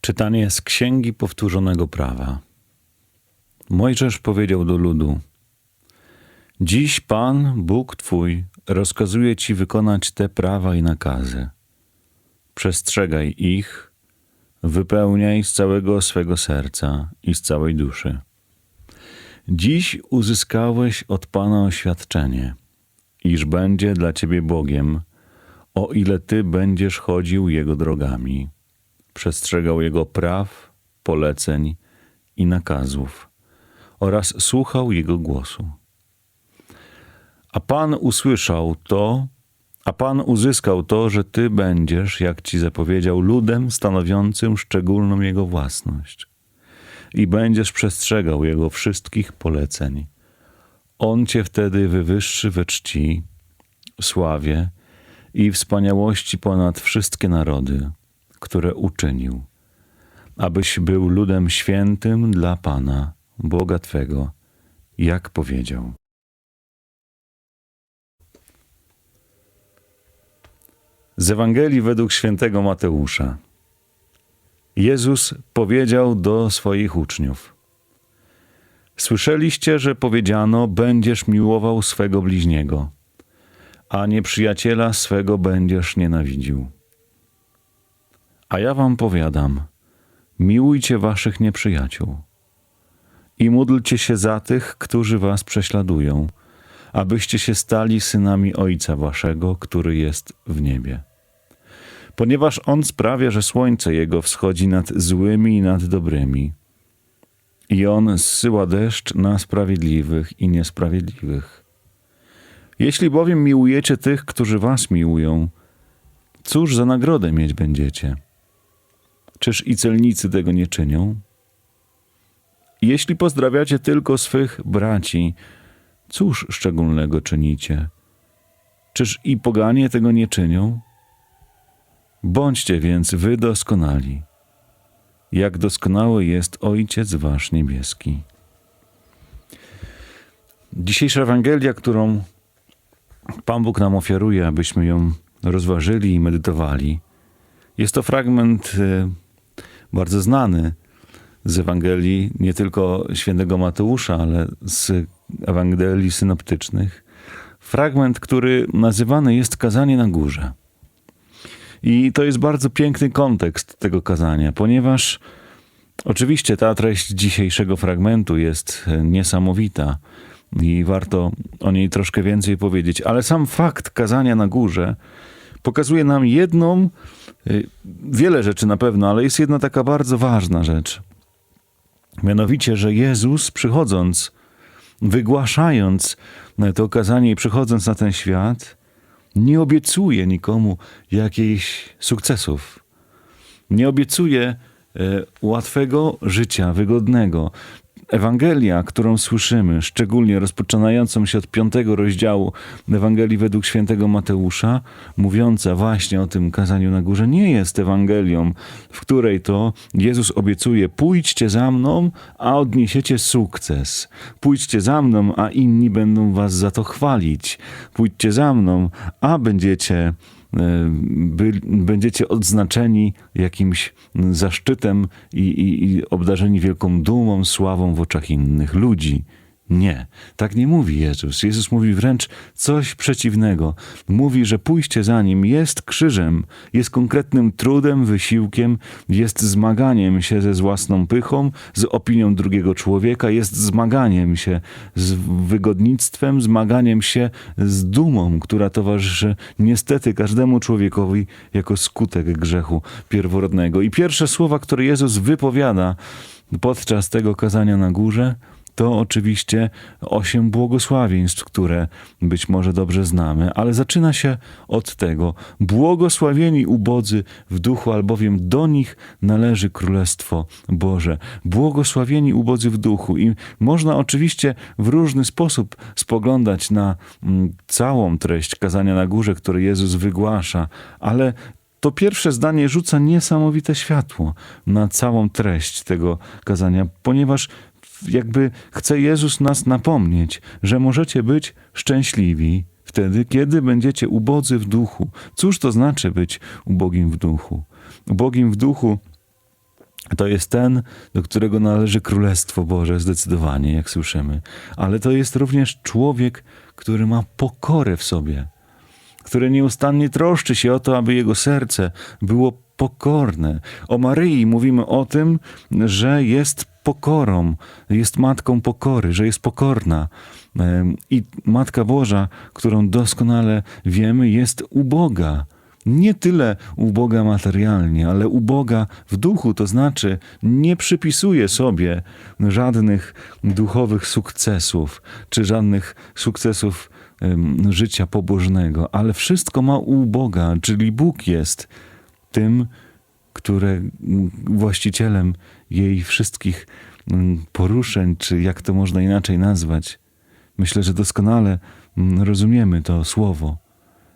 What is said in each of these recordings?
Czytanie z Księgi Powtórzonego Prawa. Mojżesz powiedział do ludu: Dziś Pan, Bóg Twój, rozkazuje Ci wykonać te prawa i nakazy. Przestrzegaj ich, wypełniaj z całego swego serca i z całej duszy. Dziś uzyskałeś od Pana oświadczenie, iż będzie dla Ciebie Bogiem, o ile Ty będziesz chodził Jego drogami przestrzegał Jego praw, poleceń i nakazów oraz słuchał Jego głosu. A Pan usłyszał to, a Pan uzyskał to, że Ty będziesz, jak Ci zapowiedział, ludem stanowiącym szczególną Jego własność i będziesz przestrzegał Jego wszystkich poleceń. On Cię wtedy wywyższy we czci, sławie i wspaniałości ponad wszystkie narody które uczynił, abyś był ludem świętym dla Pana, Boga Twego, jak powiedział. Z Ewangelii według świętego Mateusza. Jezus powiedział do swoich uczniów: Słyszeliście, że powiedziano: Będziesz miłował swego bliźniego, a nieprzyjaciela swego będziesz nienawidził. A ja wam powiadam, miłujcie waszych nieprzyjaciół i módlcie się za tych, którzy was prześladują, abyście się stali synami Ojca waszego, który jest w niebie. Ponieważ On sprawia, że słońce Jego wschodzi nad złymi i nad dobrymi, i On zsyła deszcz na sprawiedliwych i niesprawiedliwych. Jeśli bowiem miłujecie tych, którzy was miłują, cóż za nagrodę mieć będziecie – Czyż i celnicy tego nie czynią? Jeśli pozdrawiacie tylko swych braci, cóż szczególnego czynicie? Czyż i poganie tego nie czynią? Bądźcie więc wy doskonali, jak doskonały jest Ojciec Wasz Niebieski. Dzisiejsza Ewangelia, którą Pan Bóg nam ofiaruje, abyśmy ją rozważyli i medytowali, jest to fragment y, bardzo znany z Ewangelii nie tylko świętego Mateusza, ale z Ewangelii synoptycznych. Fragment, który nazywany jest kazanie na górze. I to jest bardzo piękny kontekst tego kazania, ponieważ oczywiście ta treść dzisiejszego fragmentu jest niesamowita i warto o niej troszkę więcej powiedzieć, ale sam fakt kazania na górze pokazuje nam jedną Y, wiele rzeczy na pewno, ale jest jedna taka bardzo ważna rzecz. Mianowicie, że Jezus przychodząc, wygłaszając to okazanie i przychodząc na ten świat, nie obiecuje nikomu jakichś sukcesów. Nie obiecuje e, łatwego życia, wygodnego. Ewangelia, którą słyszymy, szczególnie rozpoczynającą się od piątego rozdziału Ewangelii według świętego Mateusza, mówiąca właśnie o tym kazaniu na górze, nie jest Ewangelią, w której to Jezus obiecuje: pójdźcie za mną, a odniesiecie sukces. Pójdźcie za mną, a inni będą was za to chwalić. Pójdźcie za mną, a będziecie by, będziecie odznaczeni jakimś zaszczytem i, i, i obdarzeni wielką dumą, sławą w oczach innych ludzi. Nie, tak nie mówi Jezus. Jezus mówi wręcz coś przeciwnego. Mówi, że pójście za nim jest krzyżem, jest konkretnym trudem, wysiłkiem, jest zmaganiem się ze własną pychą, z opinią drugiego człowieka, jest zmaganiem się z wygodnictwem, zmaganiem się z dumą, która towarzyszy niestety każdemu człowiekowi jako skutek grzechu pierworodnego. I pierwsze słowa, które Jezus wypowiada podczas tego kazania na górze, to oczywiście osiem błogosławieństw, które być może dobrze znamy, ale zaczyna się od tego: błogosławieni ubodzy w duchu, albowiem do nich należy Królestwo Boże. Błogosławieni ubodzy w duchu. I można oczywiście w różny sposób spoglądać na mm, całą treść kazania na górze, które Jezus wygłasza, ale to pierwsze zdanie rzuca niesamowite światło na całą treść tego kazania, ponieważ jakby chce Jezus nas napomnieć, że możecie być szczęśliwi wtedy, kiedy będziecie ubodzy w duchu. Cóż to znaczy być ubogim w duchu? Ubogim w duchu to jest ten, do którego należy Królestwo Boże, zdecydowanie, jak słyszymy. Ale to jest również człowiek, który ma pokorę w sobie, który nieustannie troszczy się o to, aby jego serce było pokorne. O Maryi mówimy o tym, że jest pokorą, jest matką pokory, że jest pokorna. I Matka Boża, którą doskonale wiemy, jest uboga. Nie tyle uboga materialnie, ale uboga w duchu, to znaczy nie przypisuje sobie żadnych duchowych sukcesów, czy żadnych sukcesów em, życia pobożnego, ale wszystko ma u Boga, czyli Bóg jest tym, które właścicielem jej wszystkich poruszeń, czy jak to można inaczej nazwać. Myślę, że doskonale rozumiemy to słowo,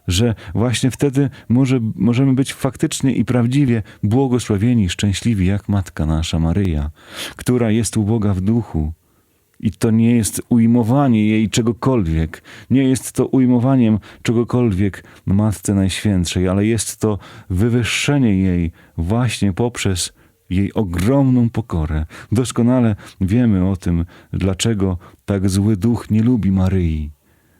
że właśnie wtedy może, możemy być faktycznie i prawdziwie błogosławieni, szczęśliwi, jak Matka nasza Maryja, która jest u Boga w duchu. I to nie jest ujmowanie jej czegokolwiek, nie jest to ujmowaniem czegokolwiek Matce Najświętszej, ale jest to wywyższenie jej właśnie poprzez jej ogromną pokorę. Doskonale wiemy o tym, dlaczego tak zły duch nie lubi Maryi.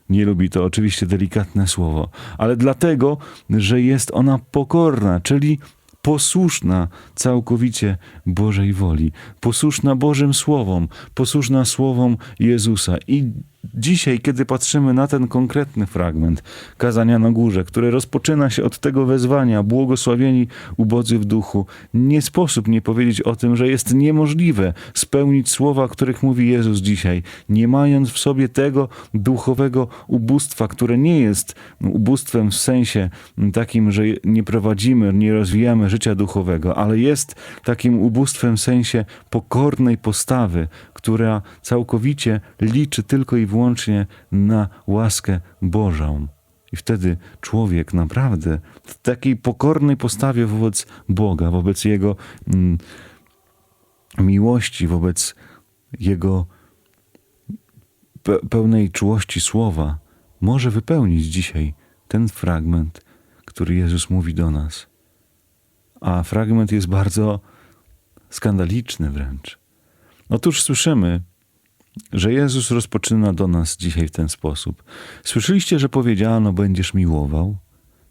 Nie lubi to oczywiście delikatne słowo, ale dlatego, że jest ona pokorna, czyli posłuszna całkowicie Bożej woli, posłuszna Bożym Słowom, posłuszna Słowom Jezusa. I dzisiaj, kiedy patrzymy na ten konkretny fragment kazania na górze, które rozpoczyna się od tego wezwania, błogosławieni ubodzy w duchu, nie sposób nie powiedzieć o tym, że jest niemożliwe spełnić słowa, których mówi Jezus dzisiaj, nie mając w sobie tego duchowego ubóstwa, które nie jest ubóstwem w sensie takim, że nie prowadzimy, nie rozwijamy życia duchowego, ale jest takim ubóstwem w sensie pokornej postawy, która całkowicie liczy tylko i wyłącznie na łaskę Bożą. I wtedy człowiek naprawdę w takiej pokornej postawie wobec Boga, wobec Jego mm, miłości, wobec Jego pe pełnej czułości słowa, może wypełnić dzisiaj ten fragment, który Jezus mówi do nas. A fragment jest bardzo skandaliczny wręcz. Otóż słyszymy, że Jezus rozpoczyna do nas dzisiaj w ten sposób. Słyszeliście, że powiedziano, będziesz miłował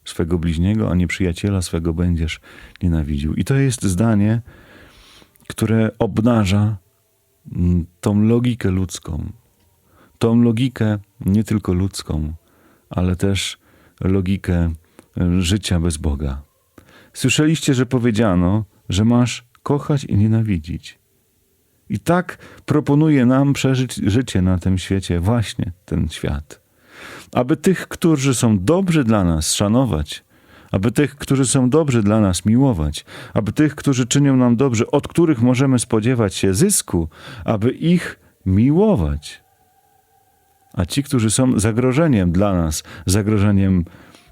swego bliźniego, a nieprzyjaciela swego będziesz nienawidził. I to jest zdanie, które obnaża mm, tą logikę ludzką. Tą logikę nie tylko ludzką, ale też logikę e, życia bez Boga. Słyszeliście, że powiedziano, że masz kochać i nienawidzić. I tak proponuje nam przeżyć życie na tym świecie, właśnie ten świat. Aby tych, którzy są dobrzy dla nas, szanować, aby tych, którzy są dobrzy dla nas, miłować, aby tych, którzy czynią nam dobrze, od których możemy spodziewać się zysku, aby ich miłować. A ci, którzy są zagrożeniem dla nas, zagrożeniem,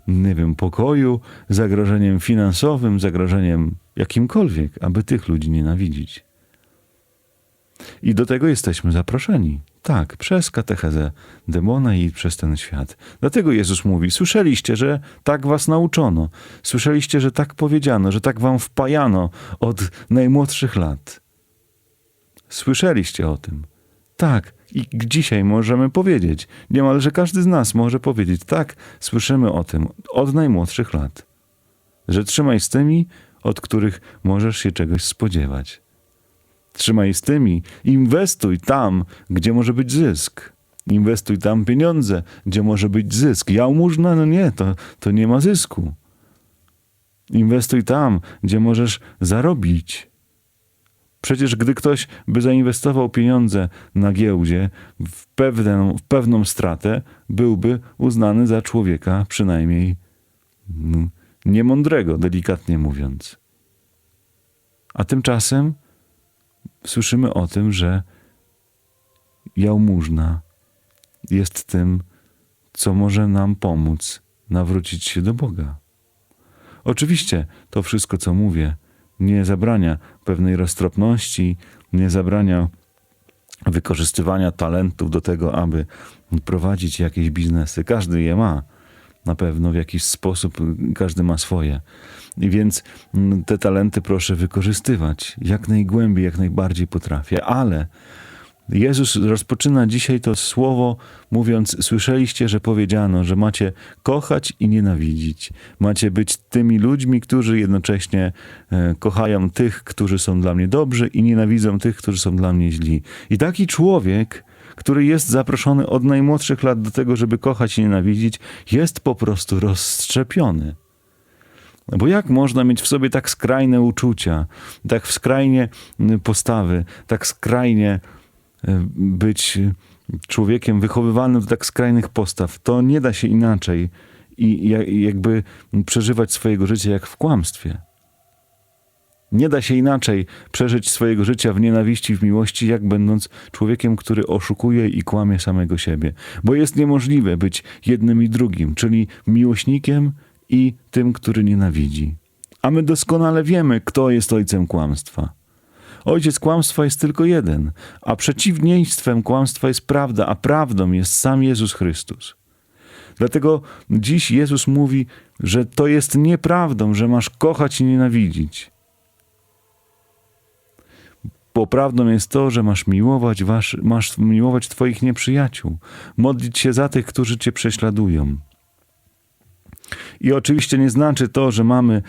nie wiem, pokoju, zagrożeniem finansowym, zagrożeniem jakimkolwiek, aby tych ludzi nienawidzić. I do tego jesteśmy zaproszeni. Tak, przez katechezę demona i przez ten świat. Dlatego Jezus mówi: Słyszeliście, że tak was nauczono, słyszeliście, że tak powiedziano, że tak wam wpajano od najmłodszych lat. Słyszeliście o tym. Tak, i dzisiaj możemy powiedzieć, niemalże każdy z nas może powiedzieć: Tak, słyszymy o tym od najmłodszych lat, że trzymaj z tymi, od których możesz się czegoś spodziewać. Trzymaj z tymi, inwestuj tam, gdzie może być zysk. Inwestuj tam pieniądze, gdzie może być zysk. Jałmużna? No nie, to, to nie ma zysku. Inwestuj tam, gdzie możesz zarobić. Przecież gdy ktoś by zainwestował pieniądze na giełdzie w pewną, w pewną stratę, byłby uznany za człowieka przynajmniej no, niemądrego, delikatnie mówiąc. A tymczasem słyszymy o tym, że jałmużna jest tym, co może nam pomóc nawrócić się do Boga. Oczywiście to wszystko, co mówię, nie zabrania pewnej roztropności, nie zabrania wykorzystywania talentów do tego, aby prowadzić jakieś biznesy. Każdy je ma. Na pewno w jakiś sposób, każdy ma swoje. I więc mm, te talenty proszę wykorzystywać jak najgłębiej, jak najbardziej potrafię, ale Jezus rozpoczyna dzisiaj to słowo mówiąc: Słyszeliście, że powiedziano, że macie kochać i nienawidzić. Macie być tymi ludźmi, którzy jednocześnie e, kochają tych, którzy są dla mnie dobrzy i nienawidzą tych, którzy są dla mnie źli. I taki człowiek, który jest zaproszony od najmłodszych lat do tego, żeby kochać i nienawidzić, jest po prostu rozszczepiony. Bo jak można mieć w sobie tak skrajne uczucia, tak skrajnie postawy, tak skrajnie e, być człowiekiem wychowywanym do tak skrajnych postaw? To nie da się inaczej i jakby przeżywać swojego życia jak w kłamstwie. Nie da się inaczej przeżyć swojego życia w nienawiści, w miłości, jak będąc człowiekiem, który oszukuje i kłamie samego siebie. Bo jest niemożliwe być jednym i drugim, czyli miłośnikiem i tym, który nienawidzi. A my doskonale wiemy, kto jest ojcem kłamstwa. Ojciec kłamstwa jest tylko jeden, a przeciwieństwem kłamstwa jest prawda, a prawdą jest sam Jezus Chrystus. Dlatego dziś Jezus mówi, że to jest nieprawdą, że masz kochać i nienawidzić. Bo prawdą jest to, że masz miłować, wasz, masz miłować Twoich nieprzyjaciół, modlić się za tych, którzy Cię prześladują. I oczywiście nie znaczy to, że mamy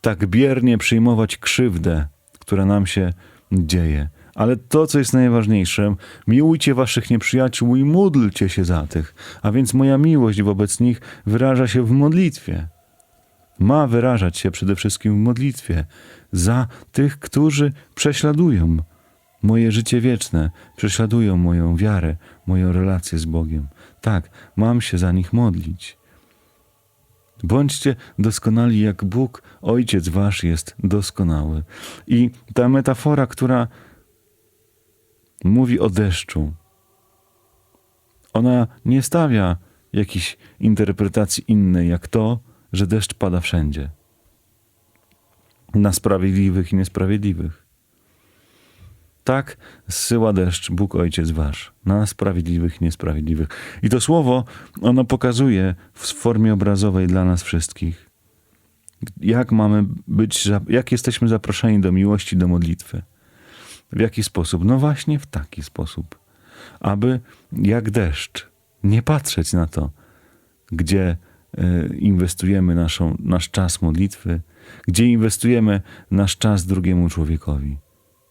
tak biernie przyjmować krzywdę, która nam się dzieje. Ale to, co jest najważniejsze, miłujcie waszych nieprzyjaciół i módlcie się za tych. A więc moja miłość wobec nich wyraża się w modlitwie. Ma wyrażać się przede wszystkim w modlitwie za tych, którzy prześladują moje życie wieczne, prześladują moją wiarę, moją relację z Bogiem. Tak, mam się za nich modlić. Bądźcie doskonali, jak Bóg, Ojciec Wasz jest doskonały. I ta metafora, która mówi o deszczu, ona nie stawia jakiejś interpretacji innej, jak to, że deszcz pada wszędzie. Na sprawiedliwych i niesprawiedliwych. Tak zsyła deszcz Bóg Ojciec Wasz na sprawiedliwych i niesprawiedliwych. I to słowo, ono pokazuje w formie obrazowej dla nas wszystkich, jak mamy być, jak jesteśmy zaproszeni do miłości, do modlitwy. W jaki sposób? No właśnie w taki sposób, aby jak deszcz nie patrzeć na to, gdzie e, inwestujemy naszą, nasz czas modlitwy, gdzie inwestujemy nasz czas drugiemu człowiekowi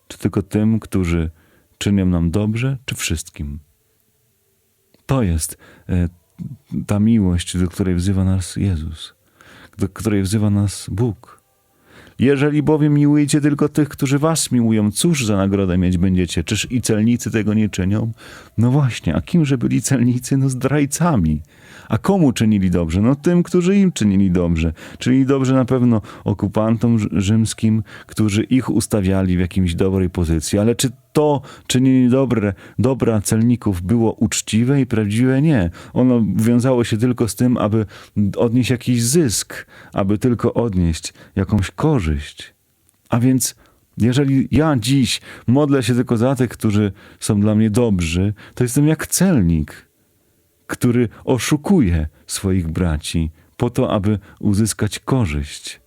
czy tylko tym, którzy czynią nam dobrze, czy wszystkim? To jest e, ta miłość, do której wzywa nas Jezus, do której wzywa nas Bóg. Jeżeli bowiem miłujecie tylko tych, którzy was miłują, cóż za nagrodę mieć będziecie? Czyż i celnicy tego nie czynią? No właśnie, a kimże byli celnicy? No zdrajcami. A komu czynili dobrze? No tym, którzy im czynili dobrze. Czyli dobrze na pewno okupantom rzymskim, którzy ich ustawiali w jakimś dobrej pozycji. Ale czy to czynienie dobre, dobra celników było uczciwe i prawdziwe? Nie. Ono wiązało się tylko z tym, aby odnieść jakiś zysk, aby tylko odnieść jakąś korzyść. A więc jeżeli ja dziś modlę się tylko za tych, którzy są dla mnie dobrzy, to jestem jak celnik, który oszukuje swoich braci po to, aby uzyskać korzyść.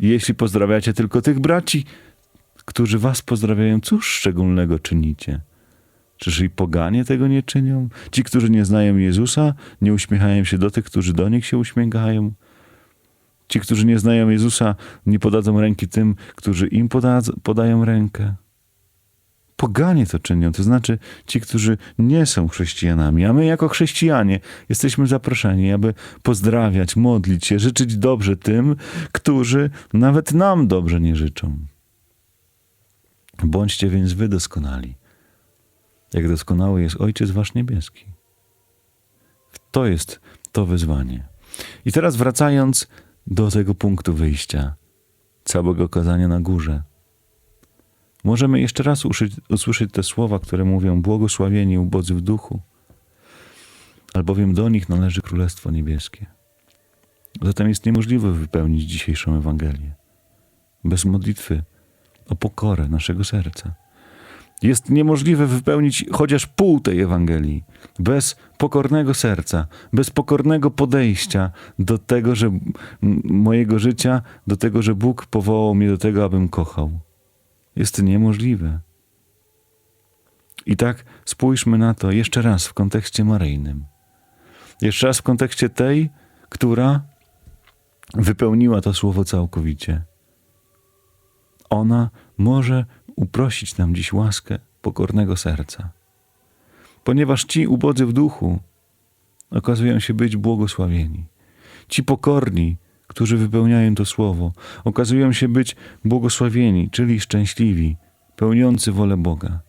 Jeśli pozdrawiacie tylko tych braci, którzy was pozdrawiają, cóż szczególnego czynicie? Czyż i poganie tego nie czynią? Ci, którzy nie znają Jezusa, nie uśmiechają się do tych, którzy do nich się uśmiechają? Ci, którzy nie znają Jezusa, nie podadzą ręki tym, którzy im poda podają rękę? Poganie to czynią, to znaczy ci, którzy nie są chrześcijanami, a my jako chrześcijanie jesteśmy zaproszeni, aby pozdrawiać, modlić się, życzyć dobrze tym, którzy nawet nam dobrze nie życzą. Bądźcie więc wy doskonali, jak doskonały jest Ojciec Wasz Niebieski. To jest to wyzwanie. I teraz wracając do tego punktu wyjścia, całego kazania na górze, możemy jeszcze raz usłyszeć te słowa, które mówią: Błogosławieni ubodzy w duchu, albowiem do nich należy Królestwo Niebieskie. Zatem jest niemożliwe wypełnić dzisiejszą Ewangelię bez modlitwy o pokorę naszego serca. Jest niemożliwe wypełnić chociaż pół tej Ewangelii bez pokornego serca, bez pokornego podejścia do tego, że mojego życia, do tego, że Bóg powołał mnie do tego, abym kochał. Jest niemożliwe. I tak spójrzmy na to jeszcze raz w kontekście maryjnym. Jeszcze raz w kontekście tej, która wypełniła to słowo całkowicie. Ona może uprosić nam dziś łaskę pokornego serca. Ponieważ ci ubodzy w duchu okazują się być błogosławieni. Ci pokorni, którzy wypełniają to słowo, okazują się być błogosławieni, czyli szczęśliwi, pełniący wolę Boga.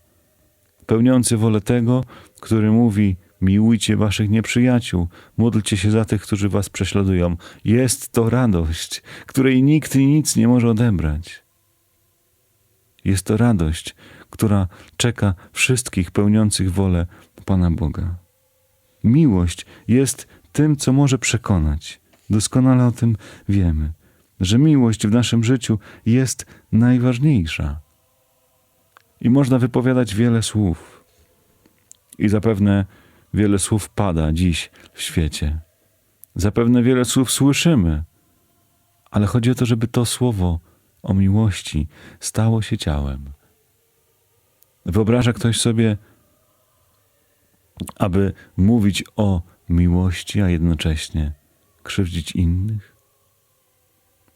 Pełniący wolę tego, który mówi: Miłujcie waszych nieprzyjaciół, módlcie się za tych, którzy was prześladują. Jest to radość, której nikt i nic nie może odebrać. Jest to radość, która czeka wszystkich pełniących wolę Pana Boga. Miłość jest tym, co może przekonać. Doskonale o tym wiemy, że miłość w naszym życiu jest najważniejsza. I można wypowiadać wiele słów. I zapewne wiele słów pada dziś w świecie. Zapewne wiele słów słyszymy, ale chodzi o to, żeby to słowo o miłości stało się ciałem. Wyobraża ktoś sobie, aby mówić o miłości, a jednocześnie krzywdzić innych?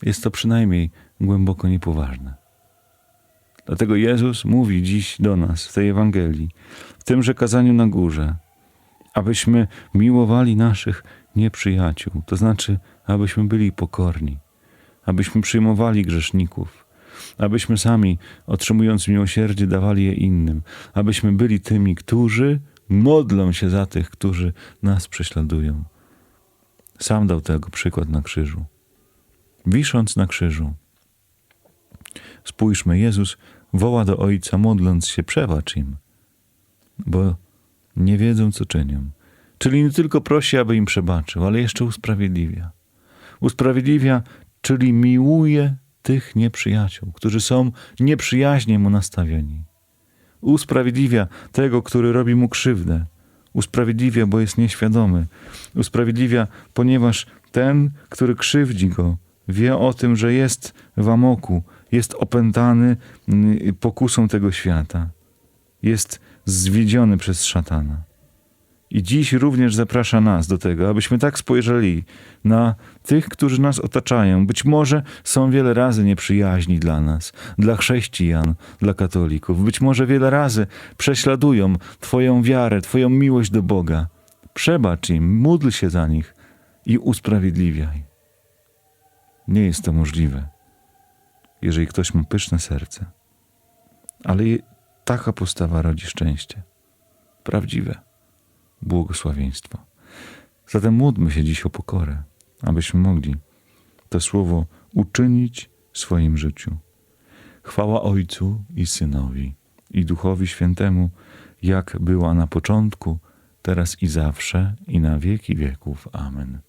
Jest to przynajmniej głęboko niepoważne. Dlatego Jezus mówi dziś do nas w tej Ewangelii, w tymże kazaniu na górze, abyśmy miłowali naszych nieprzyjaciół, to znaczy, abyśmy byli pokorni, abyśmy przyjmowali grzeszników, abyśmy sami, otrzymując miłosierdzie, dawali je innym, abyśmy byli tymi, którzy modlą się za tych, którzy nas prześladują. Sam dał tego przykład na krzyżu. Wisząc na krzyżu, spójrzmy, Jezus woła do Ojca, modląc się, przebacz im, bo nie wiedzą, co czynią. Czyli nie tylko prosi, aby im przebaczył, ale jeszcze usprawiedliwia. Usprawiedliwia, czyli miłuje tych nieprzyjaciół, którzy są nieprzyjaźnie mu nastawieni. Usprawiedliwia tego, który robi mu krzywdę. Usprawiedliwia, bo jest nieświadomy. Usprawiedliwia, ponieważ ten, który krzywdzi go, wie o tym, że jest w amoku, jest opętany mm, pokusą tego świata. Jest zwiedziony przez szatana. I dziś również zaprasza nas do tego, abyśmy tak spojrzeli na tych, którzy nas otaczają. Być może są wiele razy nieprzyjaźni dla nas, dla chrześcijan, dla katolików. Być może wiele razy prześladują Twoją wiarę, Twoją miłość do Boga. Przebacz im, módl się za nich i usprawiedliwiaj. Nie jest to możliwe, jeżeli ktoś ma pyszne serce. Ale taka postawa rodzi szczęście. Prawdziwe błogosławieństwo. Zatem módlmy się dziś o pokorę, abyśmy mogli to słowo uczynić w swoim życiu. Chwała Ojcu i Synowi i Duchowi Świętemu, jak była na początku, teraz i zawsze, i na wieki wieków. Amen.